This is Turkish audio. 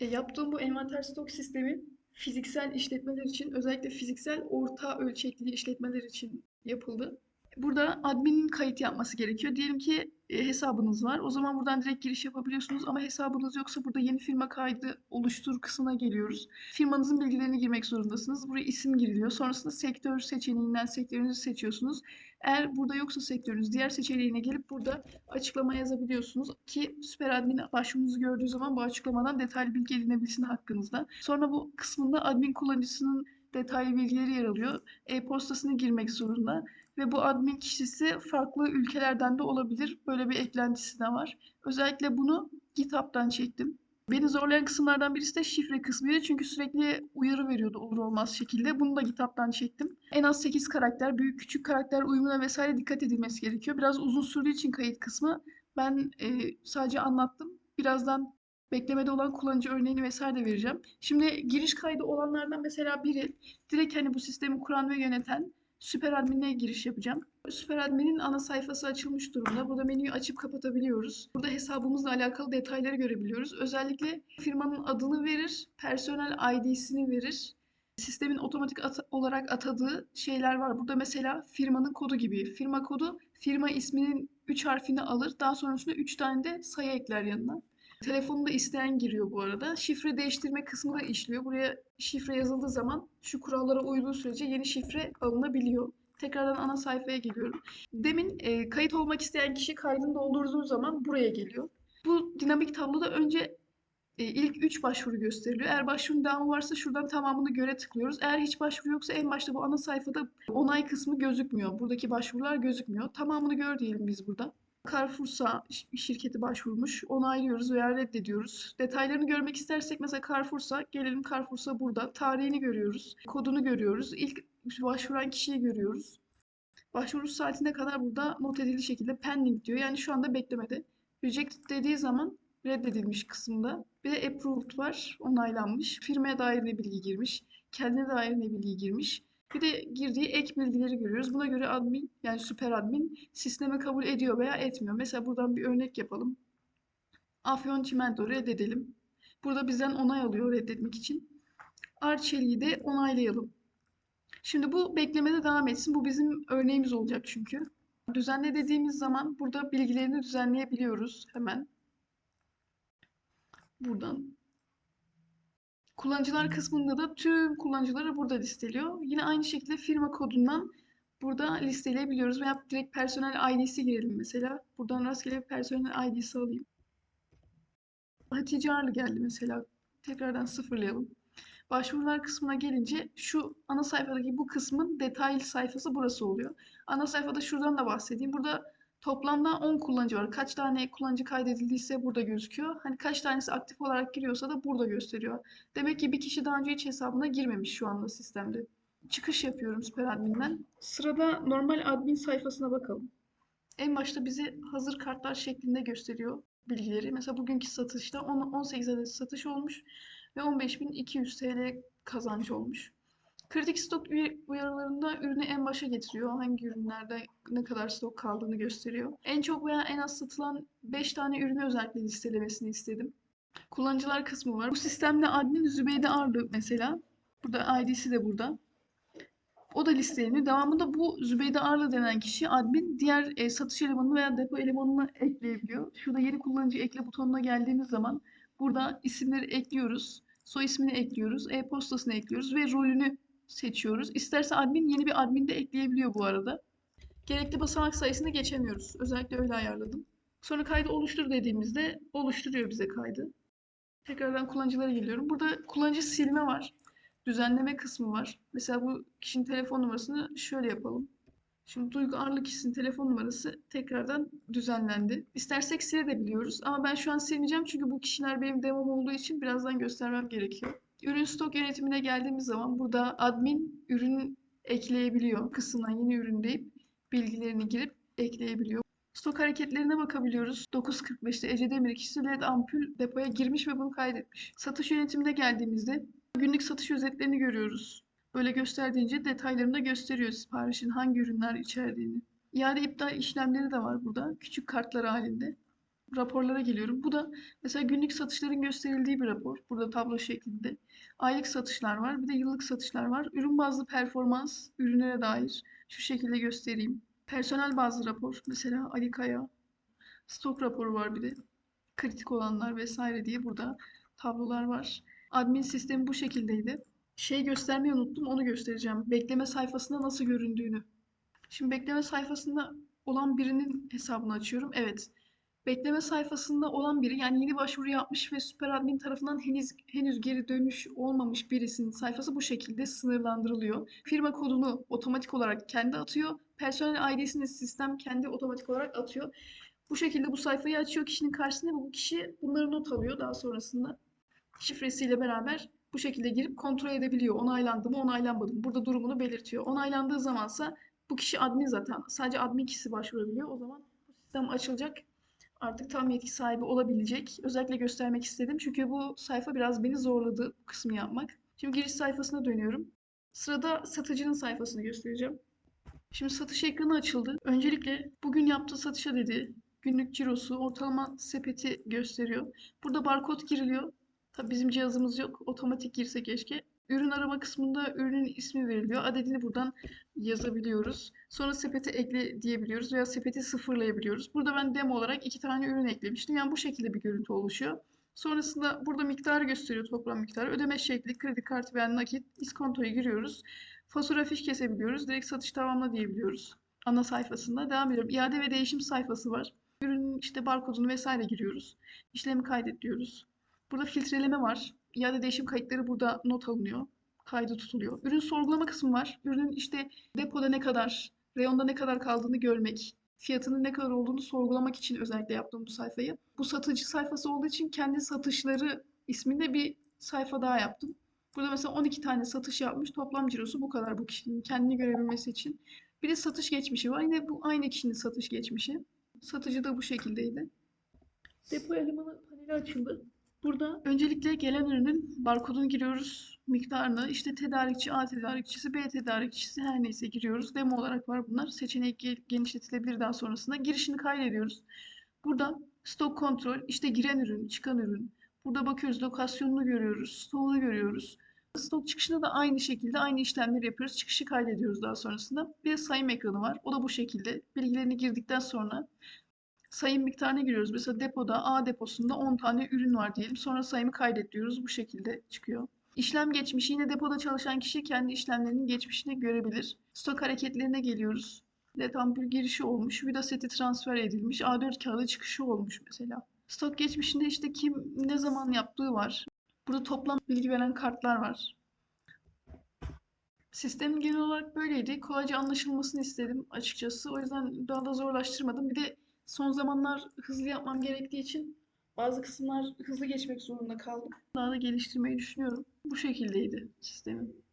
E, yaptığım bu envanter stok sistemi fiziksel işletmeler için özellikle fiziksel orta ölçekli işletmeler için yapıldı. Burada adminin kayıt yapması gerekiyor. Diyelim ki e, hesabınız var. O zaman buradan direkt giriş yapabiliyorsunuz ama hesabınız yoksa burada yeni firma kaydı oluştur kısmına geliyoruz. Firmanızın bilgilerini girmek zorundasınız. Buraya isim giriliyor. Sonrasında sektör seçeneğinden sektörünüzü seçiyorsunuz. Eğer burada yoksa sektörünüz diğer seçeneğine gelip burada açıklama yazabiliyorsunuz ki süper admin başvurunuzu gördüğü zaman bu açıklamadan detaylı bilgi edinebilsin hakkınızda. Sonra bu kısmında admin kullanıcısının detaylı bilgileri yer alıyor. E-postasını girmek zorunda ve bu admin kişisi farklı ülkelerden de olabilir. Böyle bir eklentisi de var. Özellikle bunu GitHub'dan çektim. Beni zorlayan kısımlardan birisi de şifre kısmıydı. Çünkü sürekli uyarı veriyordu olur olmaz şekilde. Bunu da GitHub'dan çektim. En az 8 karakter, büyük küçük karakter uyumuna vesaire dikkat edilmesi gerekiyor. Biraz uzun sürdüğü için kayıt kısmı ben e, sadece anlattım. Birazdan beklemede olan kullanıcı örneğini vesaire de vereceğim. Şimdi giriş kaydı olanlardan mesela biri direkt hani bu sistemi kuran ve yöneten Süper Admin'e giriş yapacağım. Süper Admin'in ana sayfası açılmış durumda. Burada menüyü açıp kapatabiliyoruz. Burada hesabımızla alakalı detayları görebiliyoruz. Özellikle firmanın adını verir, personel ID'sini verir. Sistemin otomatik at olarak atadığı şeyler var. Burada mesela firmanın kodu gibi. Firma kodu firma isminin 3 harfini alır. Daha sonrasında 3 tane de sayı ekler yanına. Telefonu da isteyen giriyor bu arada. Şifre değiştirme kısmı da işliyor. Buraya şifre yazıldığı zaman şu kurallara uyduğu sürece yeni şifre alınabiliyor. Tekrardan ana sayfaya geliyorum. Demin e, kayıt olmak isteyen kişi kaydını doldurduğu zaman buraya geliyor. Bu dinamik tabloda önce e, ilk 3 başvuru gösteriliyor. Eğer başvurunun devamı varsa şuradan tamamını göre tıklıyoruz. Eğer hiç başvuru yoksa en başta bu ana sayfada onay kısmı gözükmüyor. Buradaki başvurular gözükmüyor. Tamamını gör diyelim biz burada. Carrefour'sa şirketi başvurmuş. Onaylıyoruz veya reddediyoruz. Detaylarını görmek istersek mesela Carrefour'sa gelelim Carrefour'sa burada. Tarihini görüyoruz. Kodunu görüyoruz. İlk başvuran kişiyi görüyoruz. Başvuru saatine kadar burada not edildiği şekilde pending diyor. Yani şu anda beklemede. Rejected dediği zaman reddedilmiş kısımda. Bir de approved var. Onaylanmış. Firmaya dair ne bilgi girmiş. Kendine dair ne bilgi girmiş. Bir de girdiği ek bilgileri görüyoruz. Buna göre admin yani süper admin sisteme kabul ediyor veya etmiyor. Mesela buradan bir örnek yapalım. Afyon Çimento reddedelim. Burada bizden onay alıyor reddetmek için. Arçelik'i de onaylayalım. Şimdi bu beklemede devam etsin. Bu bizim örneğimiz olacak çünkü. Düzenle dediğimiz zaman burada bilgilerini düzenleyebiliyoruz hemen. Buradan Kullanıcılar kısmında da tüm kullanıcıları burada listeliyor. Yine aynı şekilde firma kodundan burada listeleyebiliyoruz veya direkt personel ID'si girelim mesela. Buradan rastgele bir personel ID'si alayım. Hatice Arlı geldi mesela. Tekrardan sıfırlayalım. Başvurular kısmına gelince şu ana sayfadaki bu kısmın detaylı sayfası burası oluyor. Ana sayfada şuradan da bahsedeyim. Burada Toplamda 10 kullanıcı var. Kaç tane kullanıcı kaydedildiyse burada gözüküyor. Hani kaç tanesi aktif olarak giriyorsa da burada gösteriyor. Demek ki bir kişi daha önce hiç hesabına girmemiş şu anda sistemde. Çıkış yapıyorum Süper Admin'den. Sırada normal admin sayfasına bakalım. En başta bizi hazır kartlar şeklinde gösteriyor bilgileri. Mesela bugünkü satışta 18 adet satış olmuş ve 15.200 TL kazanç olmuş. Kritik stok uyarılarında ürünü en başa getiriyor. Hangi ürünlerde ne kadar stok kaldığını gösteriyor. En çok veya en az satılan 5 tane ürünü özellikle listelemesini istedim. Kullanıcılar kısmı var. Bu sistemde admin Zübeyde Arlı mesela. Burada ID'si de burada. O da listeleniyor. Devamında bu Zübeyde Arlı denen kişi admin diğer e, satış elemanını veya depo elemanını ekleyebiliyor. Şurada yeni kullanıcı ekle butonuna geldiğimiz zaman burada isimleri ekliyoruz. Soy ismini ekliyoruz. E-postasını ekliyoruz ve rolünü seçiyoruz. İsterse admin yeni bir admin de ekleyebiliyor bu arada. Gerekli basamak sayısını geçemiyoruz. Özellikle öyle ayarladım. Sonra kaydı oluştur dediğimizde oluşturuyor bize kaydı. Tekrardan kullanıcılara geliyorum. Burada kullanıcı silme var. Düzenleme kısmı var. Mesela bu kişinin telefon numarasını şöyle yapalım. Şimdi Duygu Arlı kişisinin telefon numarası tekrardan düzenlendi. İstersek silebiliyoruz ama ben şu an silmeyeceğim çünkü bu kişiler benim demom olduğu için birazdan göstermem gerekiyor. Ürün stok yönetimine geldiğimiz zaman burada admin ürün ekleyebiliyor. Kısımdan yeni ürün deyip bilgilerini girip ekleyebiliyor. Stok hareketlerine bakabiliyoruz. 9.45'te Ece Demir kişisi LED ampul depoya girmiş ve bunu kaydetmiş. Satış yönetimine geldiğimizde günlük satış özetlerini görüyoruz. Böyle gösterdiğince detaylarını da gösteriyor siparişin hangi ürünler içerdiğini. İade iptal işlemleri de var burada. Küçük kartlar halinde. Raporlara geliyorum. Bu da mesela günlük satışların gösterildiği bir rapor. Burada tablo şeklinde. Aylık satışlar var. Bir de yıllık satışlar var. Ürün bazlı performans, ürünlere dair şu şekilde göstereyim. Personel bazlı rapor. Mesela Ali Kaya. Stok raporu var bir de. Kritik olanlar vesaire diye burada tablolar var. Admin sistemi bu şekildeydi. Şey göstermeyi unuttum, onu göstereceğim. Bekleme sayfasında nasıl göründüğünü. Şimdi bekleme sayfasında olan birinin hesabını açıyorum. Evet. Bekleme sayfasında olan biri yani yeni başvuru yapmış ve süper admin tarafından henüz henüz geri dönüş olmamış birisinin sayfası bu şekilde sınırlandırılıyor. Firma kodunu otomatik olarak kendi atıyor. Personel ID'sini sistem kendi otomatik olarak atıyor. Bu şekilde bu sayfayı açıyor kişinin karşısına bu kişi bunları not alıyor daha sonrasında. Şifresiyle beraber bu şekilde girip kontrol edebiliyor. Onaylandı mı, onaylanmadı mı? Burada durumunu belirtiyor. Onaylandığı zamansa bu kişi admin zaten. Sadece admin kişisi başvurabiliyor. O zaman sistem açılacak. Artık tam yetki sahibi olabilecek. Özellikle göstermek istedim. Çünkü bu sayfa biraz beni zorladı bu kısmı yapmak. Şimdi giriş sayfasına dönüyorum. Sırada satıcının sayfasını göstereceğim. Şimdi satış ekranı açıldı. Öncelikle bugün yaptığı satışa dedi. Günlük cirosu, ortalama sepeti gösteriyor. Burada barkod giriliyor. Tabii bizim cihazımız yok. Otomatik girse keşke. Ürün arama kısmında ürünün ismi veriliyor. Adedini buradan yazabiliyoruz. Sonra sepete ekle diyebiliyoruz veya sepeti sıfırlayabiliyoruz. Burada ben demo olarak iki tane ürün eklemiştim. Yani bu şekilde bir görüntü oluşuyor. Sonrasında burada miktarı gösteriyor toplam miktarı. Ödeme şekli, kredi kartı veya nakit, iskontoyu giriyoruz. Fatura fiş kesebiliyoruz. Direkt satış tamamla diyebiliyoruz. Ana sayfasında devam ediyorum. İade ve değişim sayfası var. Ürünün işte barkodunu vesaire giriyoruz. İşlemi kaydet diyoruz. Burada filtreleme var. İade değişim kayıtları burada not alınıyor. Kaydı tutuluyor. Ürün sorgulama kısmı var. Ürünün işte depoda ne kadar, reyonda ne kadar kaldığını görmek, fiyatının ne kadar olduğunu sorgulamak için özellikle yaptım bu sayfayı. Bu satıcı sayfası olduğu için kendi satışları isminde bir sayfa daha yaptım. Burada mesela 12 tane satış yapmış. Toplam cirosu bu kadar bu kişinin kendini görebilmesi için. Bir de satış geçmişi var. Yine bu aynı kişinin satış geçmişi. Satıcı da bu şekildeydi. Depo elemanı paneli açıldı. Burada öncelikle gelen ürünün barkodunu giriyoruz. Miktarını işte tedarikçi, A tedarikçisi, B tedarikçisi her neyse giriyoruz. Demo olarak var bunlar. Seçenek ge- genişletilebilir daha sonrasında. Girişini kaydediyoruz. Burada stok kontrol, işte giren ürün, çıkan ürün. Burada bakıyoruz lokasyonunu görüyoruz, stoğunu görüyoruz. Stok çıkışında da aynı şekilde aynı işlemleri yapıyoruz. Çıkışı kaydediyoruz daha sonrasında. Bir sayım ekranı var. O da bu şekilde. Bilgilerini girdikten sonra sayım miktarına giriyoruz. Mesela depoda A deposunda 10 tane ürün var diyelim. Sonra sayımı kaydet diyoruz. Bu şekilde çıkıyor. İşlem geçmişi yine depoda çalışan kişi kendi işlemlerinin geçmişini görebilir. Stok hareketlerine geliyoruz. LED ampul girişi olmuş, vida seti transfer edilmiş, A4 kağıdı çıkışı olmuş mesela. Stok geçmişinde işte kim ne zaman yaptığı var. Burada toplam bilgi veren kartlar var. Sistemin genel olarak böyleydi. Kolayca anlaşılmasını istedim açıkçası. O yüzden daha da zorlaştırmadım. Bir de son zamanlar hızlı yapmam gerektiği için bazı kısımlar hızlı geçmek zorunda kaldım. Daha da geliştirmeyi düşünüyorum. Bu şekildeydi sistemim.